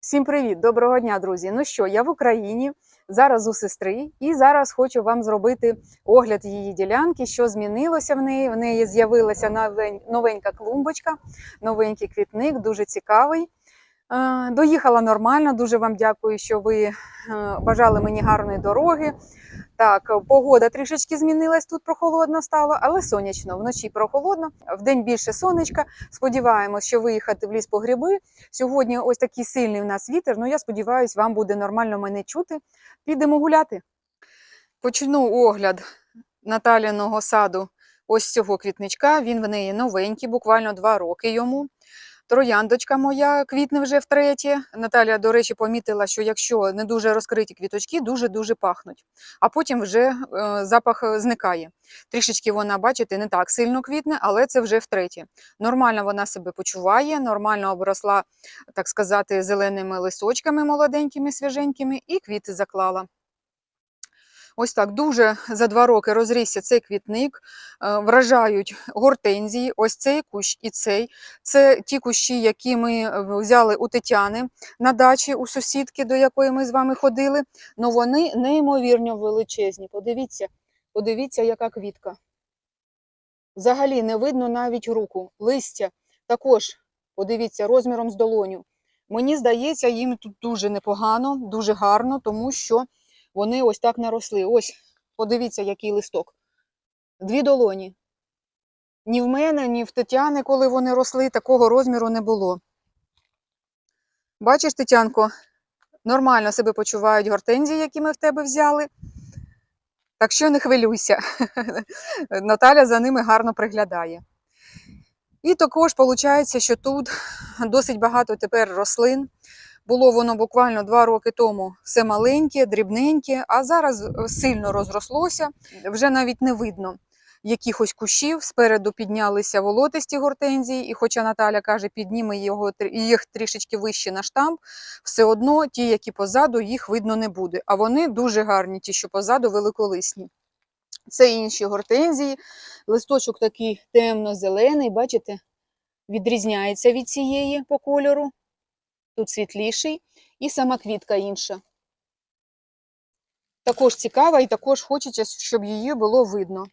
Всім привіт, доброго дня, друзі. Ну що, я в Україні зараз у сестри, і зараз хочу вам зробити огляд її ділянки, що змінилося в неї. В неї з'явилася новень- новенька клумбочка, новенький квітник, дуже цікавий. Е, Доїхала нормально. Дуже вам дякую, що ви е, бажали мені гарної дороги. Так, погода трішечки змінилась, тут прохолодно стало, але сонячно. Вночі прохолодно, вдень більше сонечка. Сподіваємось, що виїхати в ліс по гриби. Сьогодні ось такий сильний в нас вітер. Ну я сподіваюся, вам буде нормально мене чути. Підемо гуляти. Почну огляд Наталіного саду. Ось цього квітничка. Він в неї новенький, буквально два роки йому. Трояндочка моя квітне вже втретє. Наталя, до речі, помітила, що якщо не дуже розкриті квіточки, дуже-дуже пахнуть. А потім вже е, запах е, зникає. Трішечки вона, бачите, не так сильно квітне, але це вже втретє. Нормально вона себе почуває, нормально обросла, так сказати, зеленими листочками молоденькими, свіженькими, і квіти заклала. Ось так дуже за два роки розрісся цей квітник, е, вражають гортензії, ось цей кущ і цей. Це ті кущі, які ми е, взяли у Тетяни на дачі у сусідки, до якої ми з вами ходили. Ну вони неймовірно величезні. Подивіться, подивіться, яка квітка. Взагалі не видно навіть руку. Листя також, подивіться, розміром з долоню. Мені здається, їм тут дуже непогано, дуже гарно, тому що вони ось так наросли. Ось, подивіться, який листок. Дві долоні. Ні в мене, ні в Тетяни, коли вони росли, такого розміру не було. Бачиш, Тетянко, нормально себе почувають гортензії, які ми в тебе взяли. Так що не хвилюйся. Наталя за ними гарно приглядає. І також виходить, що тут досить багато тепер рослин. Було воно буквально два роки тому все маленьке, дрібненьке, а зараз сильно розрослося. Вже навіть не видно якихось кущів. Спереду піднялися волотисті гортензії, і хоча Наталя каже, підніме його, їх трішечки вище на штамп, все одно ті, які позаду, їх видно не буде. А вони дуже гарні, ті, що позаду великолисні. Це інші гортензії. Листочок такий темно-зелений, бачите, відрізняється від цієї по кольору. Тут світліший, і сама квітка інша. Також цікава і також хочеться, щоб її було видно.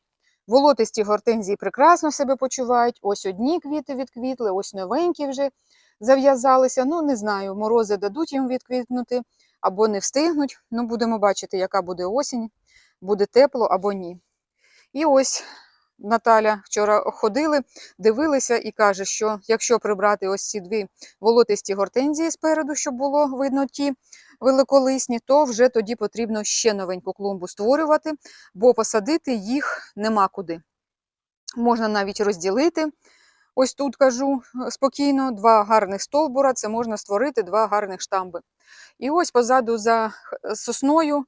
Волотисті гортензії прекрасно себе почувають. Ось одні квіти відквітли, ось новенькі вже зав'язалися. Ну, не знаю, морози дадуть їм відквітнути або не встигнуть. Ну, будемо бачити, яка буде осінь, буде тепло або ні. І ось Наталя вчора ходили, дивилися і каже, що якщо прибрати ось ці дві волотисті гортензії спереду, щоб було видно ті великолисні, то вже тоді потрібно ще новеньку клумбу створювати, бо посадити їх нема куди. Можна навіть розділити. Ось тут кажу е, спокійно, два гарних стовбура, це можна створити два гарних штамби. І ось позаду за сосною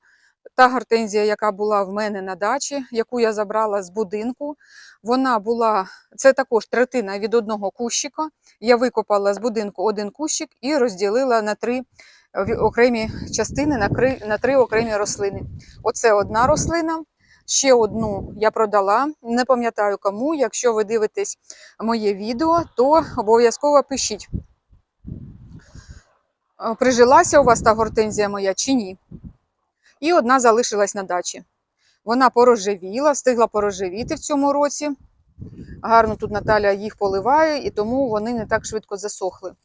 та гортензія, яка була в мене на дачі, яку я забрала з будинку. Вона була, це також третина від одного кущика. Я викопала з будинку один кущик і розділила на три е, окремі частини, на, кри- на три окремі рослини. Оце одна рослина. Ще одну я продала, не пам'ятаю кому. Якщо ви дивитесь моє відео, то обов'язково пишіть. Е, Прижилася у вас та гортензія моя чи ні? І одна залишилась на дачі. Вона порожевіла, встигла порожевіти в цьому році. Гарно тут Наталя їх поливає, і тому вони не так швидко засохли.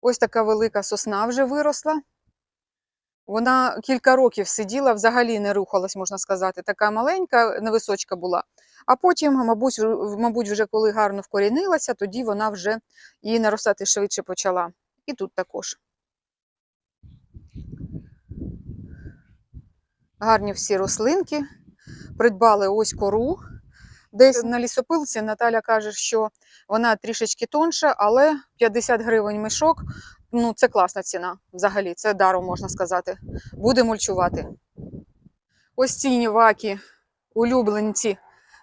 Ось така велика сосна вже виросла. Вона кілька років сиділа, взагалі не рухалась, можна сказати. Така маленька, невисочка була. А потім, мабуть, мабуть, вже коли гарно вкорінилася, тоді вона вже і наростати швидше почала. І тут також. Гарні всі рослинки. Придбали ось кору. Десь на лісопилці Наталя каже, що вона трішечки тонша, але 50 гривень мішок. Ну, це класна ціна взагалі, це даром можна сказати. Буде мульчувати. Ось ці ніваки, улюбленці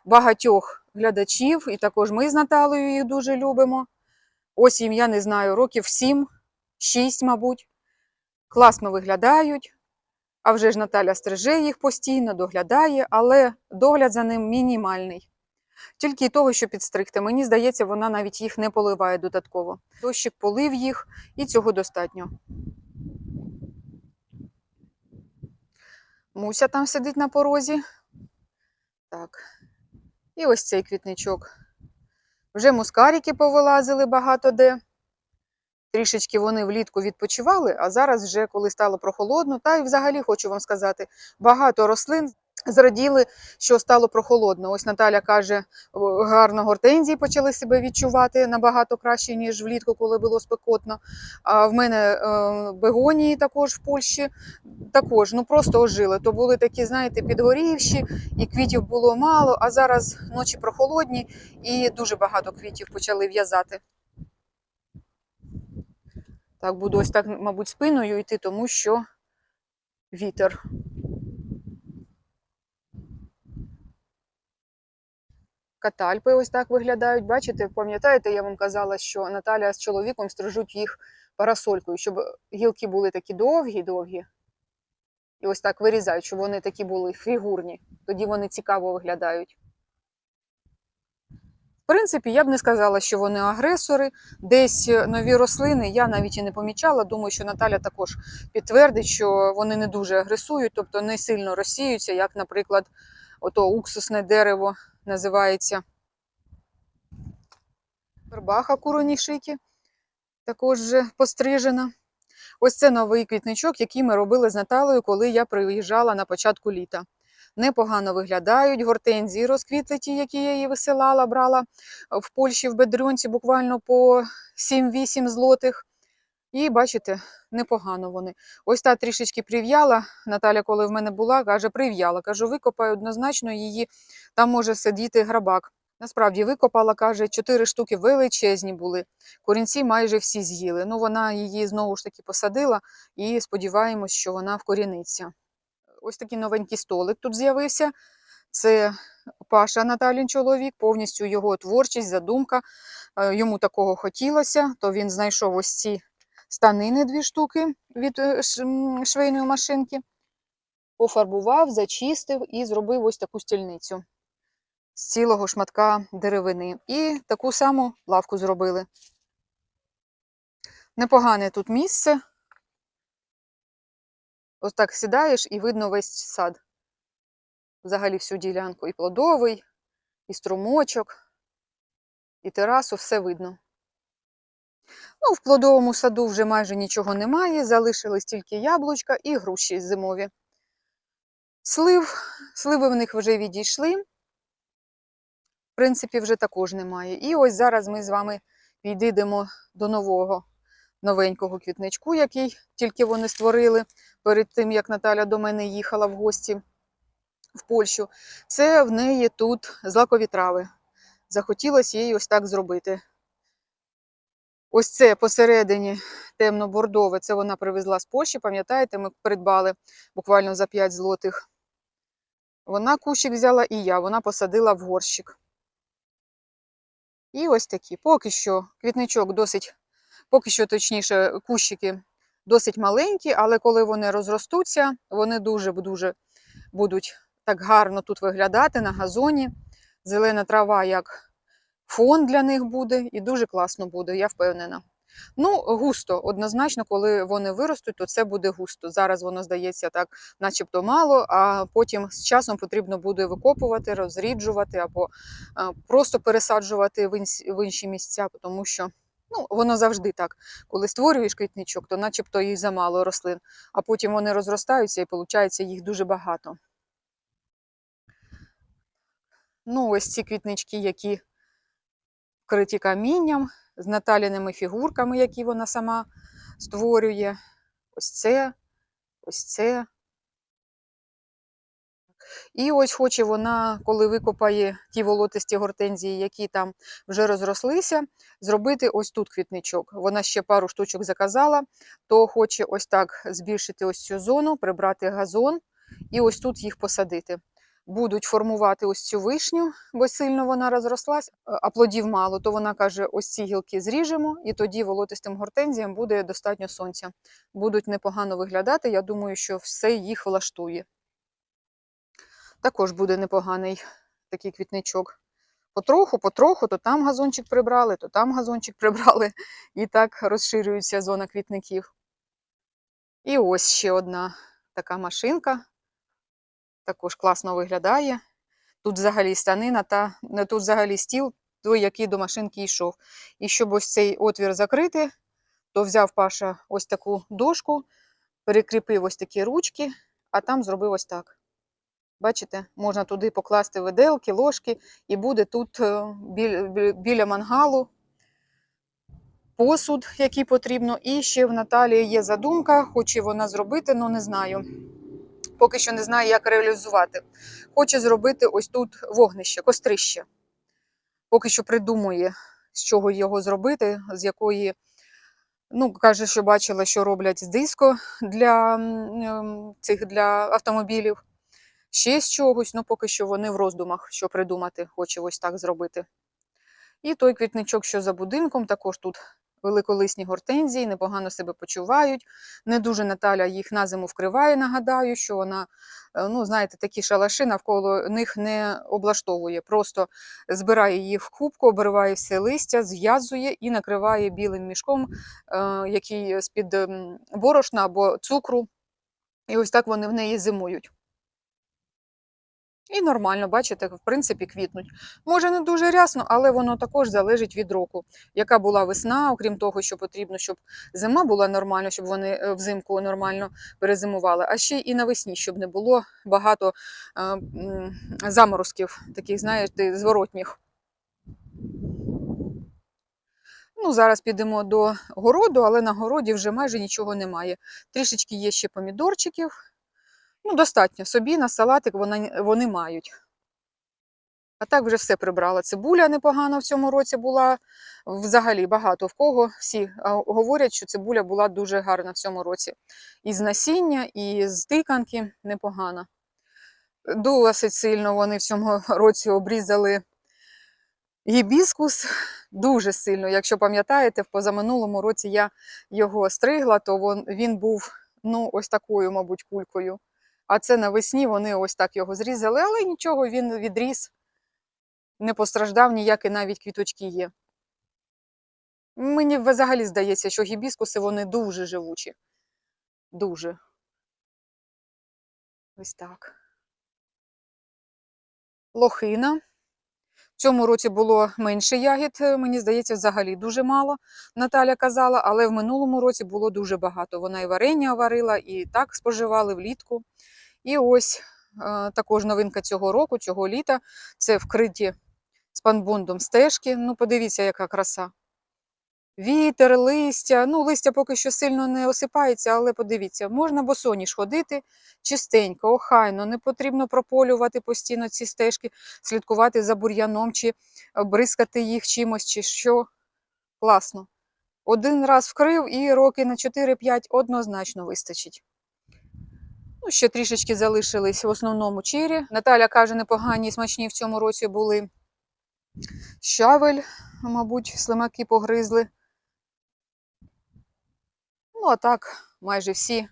багатьох глядачів, і також ми з Наталею їх дуже любимо. Ось їм, я не знаю, років 7, 6, мабуть. Класно виглядають. А вже ж Наталя стриже їх постійно, доглядає, але догляд за ним мінімальний. Тільки й того, що підстригти. Мені здається, вона навіть їх не поливає додатково. Дощик полив їх, і цього достатньо. Муся там сидить на порозі. Так. І ось цей квітничок. Вже мускарики повилазили багато де. Трішечки вони влітку відпочивали, а зараз, вже коли стало прохолодно, та й взагалі хочу вам сказати, багато рослин зраділи, що стало прохолодно. Ось Наталя каже, гарно гортензії почали себе відчувати набагато краще, ніж влітку, коли було спекотно. А в мене е, бегонії також в Польщі також ну просто ожили. То були такі, знаєте, підгорівші, і квітів було мало, а зараз ночі прохолодні і дуже багато квітів почали в'язати. Так, буду ось так, мабуть, спиною йти, тому що вітер. Катальпи ось так виглядають. Бачите, пам'ятаєте, я вам казала, що Наталя з чоловіком стрижуть їх парасолькою, щоб гілки були такі довгі-довгі. І ось так вирізають, щоб вони такі були фігурні. Тоді вони цікаво виглядають. Принципі, я б не сказала, що вони агресори. Десь е, нові рослини я навіть і не помічала. Думаю, що Наталя також підтвердить, що вони не дуже агресують, тобто не сильно розсіються, як, наприклад, ото уксусне дерево називається. Вербаха куронішики також пострижена. Ось це новий квітничок, який ми робили з Наталею, коли я приїжджала на початку літа. Непогано виглядають гортензії розквітли ті, які я її висилала, брала в Польщі в Бедрюнці буквально по 7-8 злотих. І бачите, непогано вони. Ось та трішечки прив'яла. Наталя, коли в мене була, каже, прив'яла. Кажу, викопаю однозначно її, там може сидіти грабак. Насправді викопала, каже, чотири штуки величезні були. Корінці майже всі з'їли. Ну, вона її знову ж таки посадила і сподіваємось, що вона вкоріниться. Ось такий новенький столик тут з'явився. Це Паша Наталін чоловік, повністю його творчість, задумка. Е, Йому такого хотілося, то він знайшов ось ці станини дві штуки від е, швейної машинки, пофарбував, зачистив і зробив ось таку стільницю з цілого шматка деревини. І таку саму лавку зробили. Непогане тут місце. Ось так сідаєш і видно весь сад. Взагалі всю ділянку. І плодовий, і струмочок, і терасу, все видно. Ну, в плодовому саду вже майже нічого немає, залишились тільки яблучка і груші зимові. Слив, сливи в них вже відійшли. В принципі, вже також немає. І ось зараз ми з вами підійдемо до нового новенького квітничку, який тільки вони створили перед тим, як Наталя до мене їхала в гості в Польщу. Це в неї тут злакові трави. Захотілося їй ось так зробити. Ось це посередині темно-бордове, це вона привезла з Польщі, пам'ятаєте, ми придбали буквально за 5 злотих. Вона кущик взяла і я, вона посадила в горщик. І ось такі. Поки що квітничок досить, поки що, точніше, кущики досить маленькі, але коли вони розростуться, вони дуже-дуже будуть так гарно тут виглядати на газоні. Зелена трава як фон для них буде, і дуже класно буде, я впевнена. Ну, густо, однозначно, коли вони виростуть, то це буде густо. Зараз воно здається так, начебто мало, а потім з часом потрібно буде викопувати, розріджувати або просто пересаджувати в інші місця, тому що ну, воно завжди так. Коли створюєш квітничок, то начебто їх замало рослин, а потім вони розростаються і виходить їх дуже багато. Ну, ось ці квітнички, які вкриті камінням, з наталіними фігурками, які вона сама створює. Ось це, ось це. І ось хоче вона, коли викопає ті волотисті гортензії, які там вже розрослися, зробити ось тут квітничок. Вона ще пару штучок заказала, то хоче ось так збільшити ось цю зону, прибрати газон і ось тут їх посадити. Будуть формувати ось цю вишню, бо сильно вона розрослась, а плодів мало, то вона каже, ось ці гілки зріжемо, і тоді волотистим гортензіям буде достатньо сонця. Будуть непогано виглядати. Я думаю, що все їх влаштує. Також буде непоганий такий квітничок. Потроху, потроху, то там газончик прибрали, то там газончик прибрали. І так розширюється зона квітників. І ось ще одна така машинка. Також класно виглядає. Тут взагалі станина та тут взагалі стіл, той, який до машинки йшов. І щоб ось цей отвір закрити, то взяв Паша ось таку дошку, перекріпив ось такі ручки, а там зробив ось так. Бачите, можна туди покласти виделки, ложки, і буде тут е, біля мангалу посуд, який потрібно. І ще в Наталії є задумка, хоче вона зробити, але не знаю. Поки що не знаю, як реалізувати. Хоче зробити ось тут вогнище, кострище. Поки що придумує, з чого його зробити, з якої. Ну, каже, що бачила, що роблять з диско для ем, цих для автомобілів. Ще з чогось, ну поки що вони в роздумах, що придумати, хоче ось так зробити. І той квітничок, що за будинком, також тут великолисні гортензії, непогано себе почувають. Не дуже Наталя їх на зиму вкриває, нагадаю, що вона, е, ну, знаєте, такі шалаши навколо них не облаштовує. Просто збирає їх в кубку, обриває все листя, зв'язує і накриває білим мішком, е, який з-під борошна або цукру. І ось так вони в неї зимують. І нормально, бачите, в принципі, квітнуть. Може, не дуже рясно, але воно також залежить від року. Яка була весна, окрім того, що потрібно, щоб зима була нормальна, щоб вони е, взимку нормально перезимували, а ще і навесні, щоб не було багато е, заморозків, таких, знаєте, зворотніх. Ну, зараз підемо до городу, але на городі вже майже нічого немає. Трішечки є ще помідорчиків. Ну, достатньо. Собі на салатик вони, вони мають. А так вже все прибрала. Цибуля непогана в цьому році була. Взагалі багато в кого. Всі говорять, що цибуля була дуже гарна в цьому році. І з насіння, і з тиканки непогана. Досить сильно вони в цьому році обрізали гібіскус. Дуже сильно. Якщо пам'ятаєте, в позаминулому році я його стригла, то він був ну, ось такою, мабуть, кулькою. А це навесні вони ось так його зрізали, але нічого, він відріс, не постраждав ніякі навіть квіточки є. Мені взагалі здається, що гібіскуси вони дуже живучі. Дуже. Ось так. Лохина. В цьому році було менше ягід, мені здається, взагалі дуже мало, Наталя казала, але в минулому році було дуже багато. Вона і варення варила, і так споживали влітку. І ось е, також новинка цього року, цього літа. Це вкриті спанбондом стежки. Ну, подивіться, яка краса. Вітер, листя. Ну, листя поки що сильно не осипається, але подивіться, можна босоніж ходити чистенько, охайно, не потрібно прополювати постійно ці стежки, слідкувати за бур'яном, чи бризкати їх чимось, чи що. Класно. Один раз вкрив і роки на 4-5 однозначно вистачить. Ще трішечки залишились в основному чері. Наталя каже, непогані і смачні в цьому році були щавель, мабуть, слимаки погризли. Ну, а так, майже всі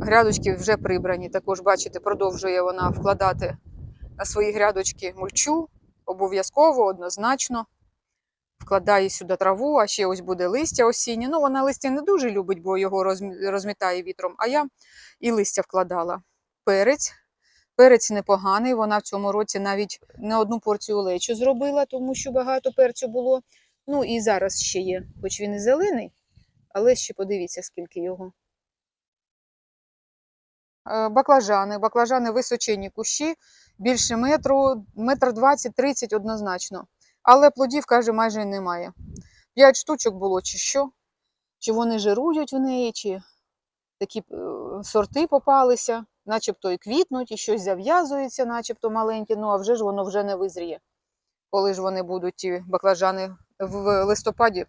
грядочки вже прибрані. Також, бачите, продовжує вона вкладати на свої грядочки мульчу. Обов'язково, однозначно. Вкладає сюди траву, а ще ось буде листя осіннє. Ну, вона листя не дуже любить, бо його розмітає вітром. А я і листя вкладала. Перець. Перець непоганий. Вона в цьому році навіть не одну порцію лечу зробила, тому що багато перцю було. Ну і зараз ще є, хоч він і зелений, але ще подивіться, скільки його. Е, Баклажани. Баклажани височенні кущі, більше метру, метр двадцять-тридцять однозначно. Але плодів, каже, майже немає. П'ять штучок було, чи що? Чи вони жирують в неї, чи такі е, сорти попалися, начебто і квітнуть, і щось зав'язується, начебто маленьке, ну а вже ж воно вже не визріє. Коли ж вони будуть ті баклажани в листопаді.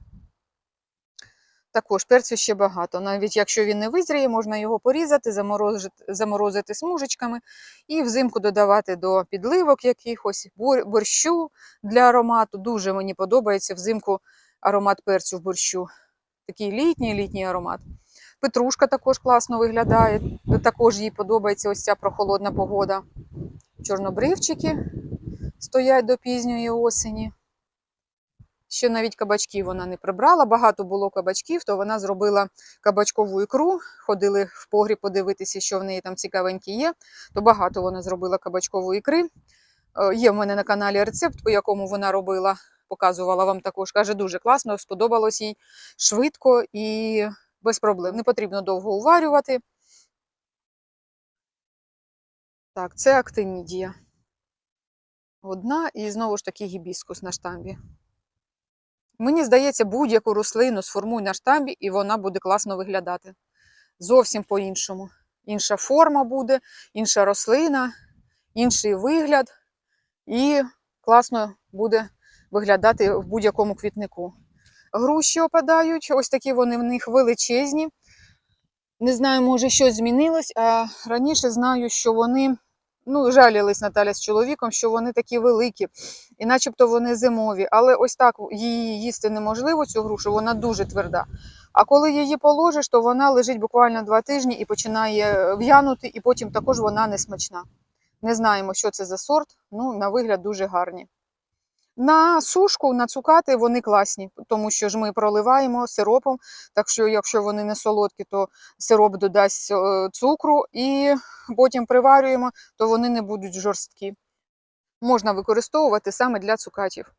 Також перцю ще багато. Навіть якщо він не визріє, можна його порізати, заморозити, заморозити смужечками і взимку додавати до підливок якихось, борщу для аромату. Дуже мені подобається взимку аромат перцю в борщу. Такий літній літній аромат. Петрушка також класно виглядає. Також їй подобається ось ця прохолодна погода. Чорнобривчики стоять до пізньої осені. Ще навіть кабачки вона не прибрала. Багато було кабачків, то вона зробила кабачкову ікру. Ходили в погріб подивитися, що в неї там цікавенькі є. То багато вона зробила кабачкової ікри. Е, Є в мене на каналі рецепт, по якому вона робила, показувала вам також. Каже, дуже класно, сподобалось їй швидко і без проблем. Не потрібно довго уварювати. Так, це актинідія. Одна і знову ж таки гібіскус на штамбі. Мені здається, будь-яку рослину сформуй на штамбі, і вона буде класно виглядати. Зовсім по-іншому. Інша форма буде, інша рослина, інший вигляд, і класно буде виглядати в будь-якому квітнику. Груші опадають, ось такі вони в них величезні. Не знаю, може щось змінилось, а раніше знаю, що вони ну, жалілись Наталя з чоловіком, що вони такі великі, і начебто вони зимові. Але ось так її їсти неможливо, цю грушу, вона дуже тверда. А коли її положиш, то вона лежить буквально два тижні і починає в'янути, і потім також вона несмачна. Не знаємо, що це за сорт, ну, на вигляд дуже гарні. На сушку, на цукати вони класні, тому що ж ми проливаємо сиропом. Так що, якщо вони не солодкі, то сироп додасть е, цукру і потім приварюємо, то вони не будуть жорсткі. Можна використовувати саме для цукатів.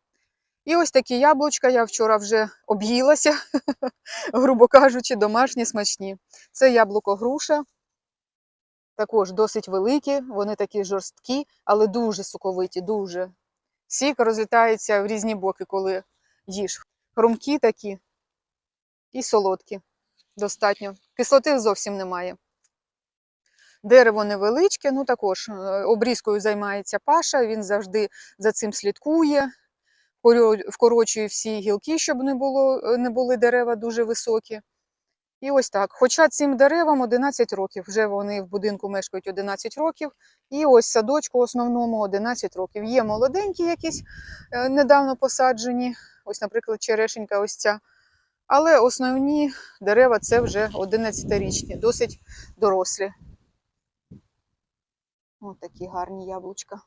І ось такі яблучка я вчора вже об'їлася, грубо кажучи, домашні смачні. Це яблуко груша. Також досить великі, вони такі жорсткі, але дуже соковиті, дуже. Сік розлітається в різні боки, коли їж. Хрумкі такі і солодкі. Достатньо. Кислоти зовсім немає. Дерево невеличке, ну також е, обрізкою займається Паша, він завжди за цим слідкує, вкорочує всі гілки, щоб не, було, е, не були дерева дуже високі. І ось так. Хоча цим деревам 11 років, вже вони в будинку мешкають 11 років, і ось садочку основному 11 років. Є молоденькі якісь е, недавно посаджені, ось, наприклад, черешенька ось ця. Але основні дерева це вже 11-річні, досить дорослі. Ось такі гарні яблучка.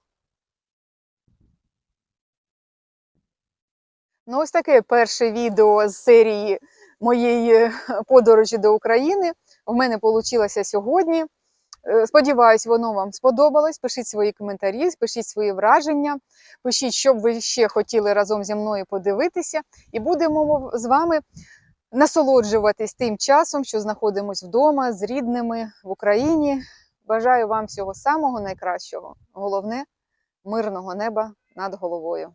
Ну, ось таке перше відео з серії моєї подорожі до України. В мене вийшло сьогодні. Е, Сподіваюсь, воно вам сподобалось. Пишіть свої коментарі, пишіть свої враження, пишіть, що б ви ще хотіли разом зі мною подивитися, і будемо з вами насолоджуватись тим часом, що знаходимось вдома з рідними в Україні. Бажаю вам всього самого найкращого. Головне мирного неба над головою.